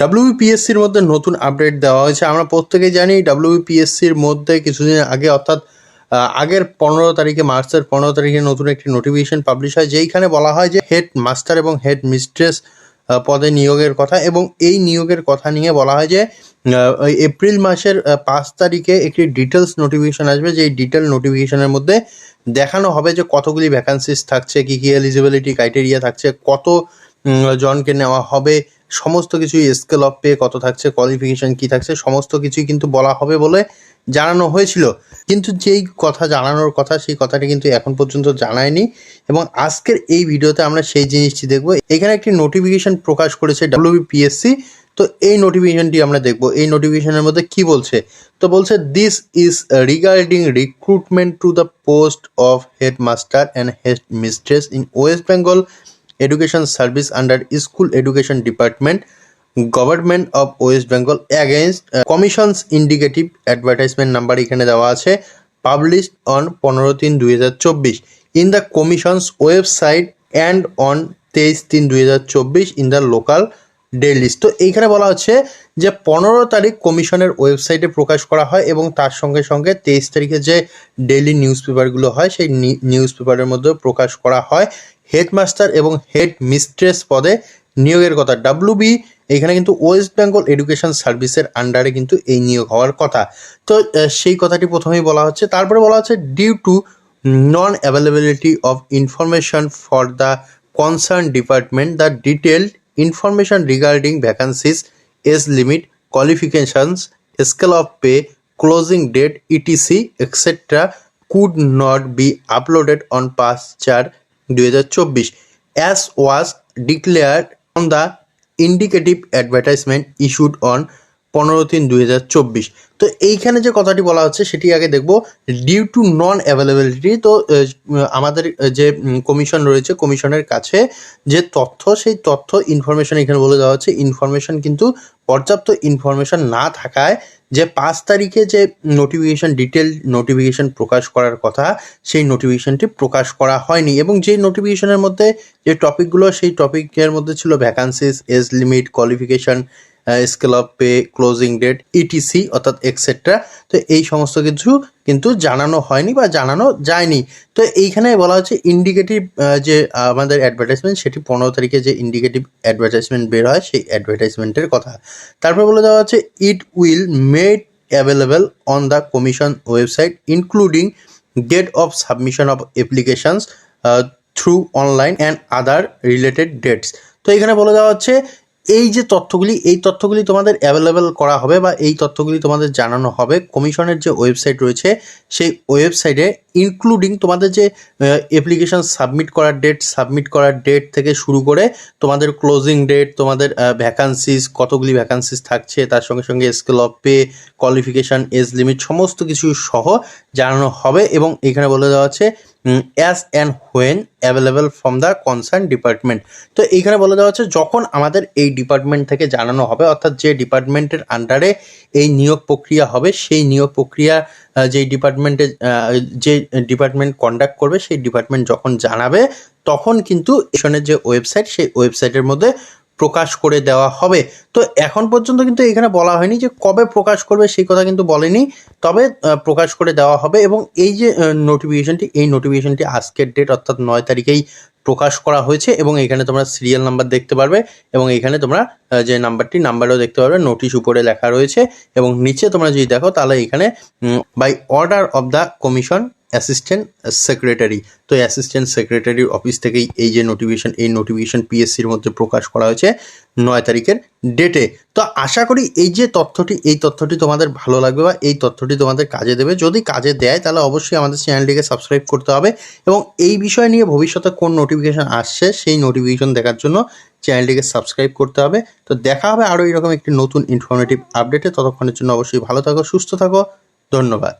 ডাব্লিউপিএসসির মধ্যে নতুন আপডেট দেওয়া হয়েছে। আমরা প্রত্যেকেই জানি ডাব্লিউপিএসসির মধ্যে কিছুদিন আগে, অর্থাৎ আগের পনেরো তারিখে, মার্চের পনেরো তারিখে নতুন একটি নোটিফিকেশন পাবলিশ হয়, যেইখানে বলা হয় যে হেড মাস্টার এবং হেড মিস্ট্রেস পদে নিয়োগের কথা এবং এই নিয়োগের কথা নিয়ে বলা হয় যে এপ্রিল মাসের পাঁচ তারিখে একটি ডিটেলস নোটিফিকেশন আসবে, যেই ডিটেল নোটিফিকেশনের মধ্যে দেখানো হবে যে কতগুলি ভ্যাকান্সিস থাকছে, কী কী এলিজিবিলিটি ক্রাইটেরিয়া থাকছে, কত জনকে নেওয়া হবে সমস্ত কিছুই স্কেল অফ পে কত থাকছে কোয়ালিফিকেশন কি থাকছে, সমস্ত কিছুই কিন্তু বলা হবে বলে জানানো হয়েছিল। কিন্তু যেই কথা জানানোর কথা, সেই কথাটি কিন্তু এখন পর্যন্ত জানায়নি। এবং আজকের এই ভিডিওতে আমরা সেই জিনিসটি দেখব। এখানে একটি নোটিফিকেশন প্রকাশ করেছে ডাব্লিউবিপিএসসি তো এই নোটিফিকেশনটি আমরা দেখব। এই নোটিফিকেশনের মধ্যে কি বলছে? তো বলছে this is regarding recruitment to the post of headmaster and head mistress in West Bengal education service under school education department, government of West Bengal against commissions indicative advertisement number এখানে দেওয়া আছে পাবলিশড অন পনেরো তিন দুই হাজার চব্বিশ। In the commissions website and on তেইশ তিন দুই হাজার চব্বিশ ইন দ্য লোকাল ডেইলিস তো এইখানে বলা হচ্ছে যে পনেরো তারিখ কমিশনের ওয়েবসাইটে প্রকাশ করা হয় এবং তার সঙ্গে সঙ্গে তেইশ তারিখে যে ডেইলি নিউজ পেপারগুলো হয়, সেই নিউজ পেপারের মধ্যে প্রকাশ করা হয়। হেডমাস্টার এবং হেড মিস্ট্রেস পদে নিয়োগের কথা। ডাব্লিউবি এখানে কিন্তু ওয়েস্ট বেঙ্গল এডুকেশন সার্ভিসের আন্ডারে কিন্তু এই নিয়োগ হওয়ার কথা। তো সেই কথাটি প্রথমেই বলা হচ্ছে। তারপরে বলা হচ্ছে due to non availability of information for the concern department the detailed information regarding vacancies age limit qualifications, scale of pay, closing date, etc etc could not be uploaded on pass 4 2024 as was declared on the indicative advertisement issued on পনেরো তিন দুই হাজার চব্বিশ। তো এইখানে যে কথাটি বলা হচ্ছে, সেটি আগে দেখব। ডিউ টু নন অ্যাভেলেবিলিটি তো আমাদের যে কমিশন রয়েছে কমিশনের কাছে যে তথ্য, সেই তথ্য ইনফরমেশন এখানে বলে দেওয়া হচ্ছে। ইনফরমেশন কিন্তু পর্যাপ্ত ইনফরমেশন না থাকায় যে পাঁচ তারিখে যে নোটিফিকেশন ডিটেল নোটিফিকেশন প্রকাশ করার কথা, সেই নোটিফিকেশনটি প্রকাশ করা হয়নি। এবং যেই নোটিফিকেশনের মধ্যে যে টপিকগুলো সেই টপিকের মধ্যে ছিল vacancies age limit qualification scale of pay closing date ETC অর্থাৎ এক্সেট্রা তো এই সমস্ত কিছু কিন্তু জানানো হয়নি বা জানানো যায়নি। তো এইখানে বলা হচ্ছে ইন্ডিকেটিভ যে, আমাদের অ্যাডভার্টাইজমেন্ট সেটি পনেরো তারিখে যে ইন্ডিকেটিভ অ্যাডভার্টাইজমেন্ট বের হয়, সেই অ্যাডভার্টাইজমেন্টের কথা। তারপর বলে দেওয়া হচ্ছে it will made available on the commission website including date of submission of applications through online and other related dates তো এখানে বলে দেওয়া হচ্ছে এই যে তথ্যগুলি, এই তথ্যগুলি তোমাদের অ্যাভেলেবেল করা হবে বা এই তথ্যগুলি তোমাদের জানানো হবে, কমিশনের যে ওয়েবসাইট রয়েছে, সেই ওয়েবসাইটে ইনক্লুডিং তোমাদের যে অ্যাপ্লিকেশন সাবমিট করার ডেট সাবমিট করার ডেট থেকে শুরু করে তোমাদের ক্লোজিং ডেট তোমাদের ভ্যাকান্সিস কতগুলি ভ্যাকান্সিস থাকছে, তার সঙ্গে সঙ্গে scale of pay qualification age limit সমস্ত কিছু সহ জানানো হবে এবং এখানে বলে দেওয়া আছে as and when available from the concern department তো এইখানে বলে দেওয়া হচ্ছে, যখন আমাদের এই ডিপার্টমেন্ট থেকে জানানো হবে, অর্থাৎ যে ডিপার্টমেন্টের আন্ডারে এই নিয়োগ প্রক্রিয়া হবে, সেই নিয়োগ প্রক্রিয়া যেই ডিপার্টমেন্টে যে ডিপার্টমেন্ট কন্ডাক্ট করবে, সেই ডিপার্টমেন্ট যখন জানাবে, তখন কিন্তু এশনের যে ওয়েবসাইট সেই ওয়েবসাইটের মধ্যে প্রকাশ করে দেওয়া হবে। তো এখন পর্যন্ত কিন্তু এখানে বলা হয়নি যে কবে প্রকাশ করবে, সেই কথা কিন্তু বলেনি। তবে প্রকাশ করে দেওয়া হবে এবং এই যে নোটিফিকেশনটি এই নোটিফিকেশনটি আজকের ডেট অর্থাৎ নয় তারিখেই প্রকাশ করা হয়েছে এবং এখানে তোমরা সিরিয়াল নাম্বার দেখতে পারবে এবং এখানে তোমরা যে নাম্বারটি নাম্বারও দেখতে পারবে নোটিশ উপরে লেখা রয়েছে এবং নিচে তোমরা যদি দেখো তাহলে এখানে by order of the commission assistant secretary তো অ্যাসিস্ট্যান্ট সেক্রেটারির অফিস থেকেই এই যে নোটিফিকেশন এই নোটিফিকেশন পিএসসির মধ্যে প্রকাশ করা হয়েছে নয় তারিখের ডেটে তো আশা করি এই যে তথ্যটি, এই তথ্যটি তোমাদের ভালো লাগবে বা এই তথ্যটি তোমাদের কাজে দেবে। যদি কাজে দেয়, তাহলে অবশ্যই আমাদের চ্যানেলটিকে সাবস্ক্রাইব করতে হবে এবং এই বিষয় নিয়ে ভবিষ্যতে কোন নোটিফিকেশন আসছে, সেই নোটিফিকেশন দেখার জন্য চ্যানেলটিকে সাবস্ক্রাইব করতে হবে। তো দেখা হবে আরও এরকম একটি নতুন ইনফরমেটিভ আপডেটে ততক্ষণের জন্য অবশ্যই ভালো থাকো, সুস্থ থাকো। ধন্যবাদ।